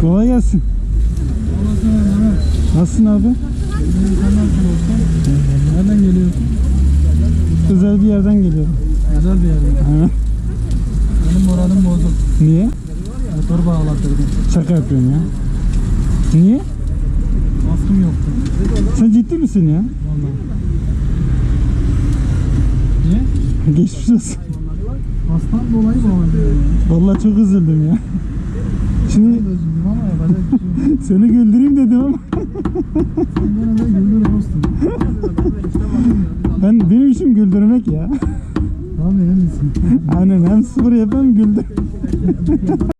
Kolay gelsin. Nasılsın abi? Nereden geliyor? Özel bir yerden geliyorum. Özel bir yerden. Benim moralim bozuk. Niye? Motor bağlattırdım. Şaka yapıyorsun ya. Niye? Baskım yoktu. Sen ciddi misin ya? Vallahi. Niye? Geçmiş olsun. Hastan dolayı bağlandı. Vallahi çok üzüldüm ya. seni güldüreyim dedim ama Sen gene de güldür olsun. ben benim işim güldürmek ya. Tabii en iyisi. Aynen hem sıfır yap hem güldür.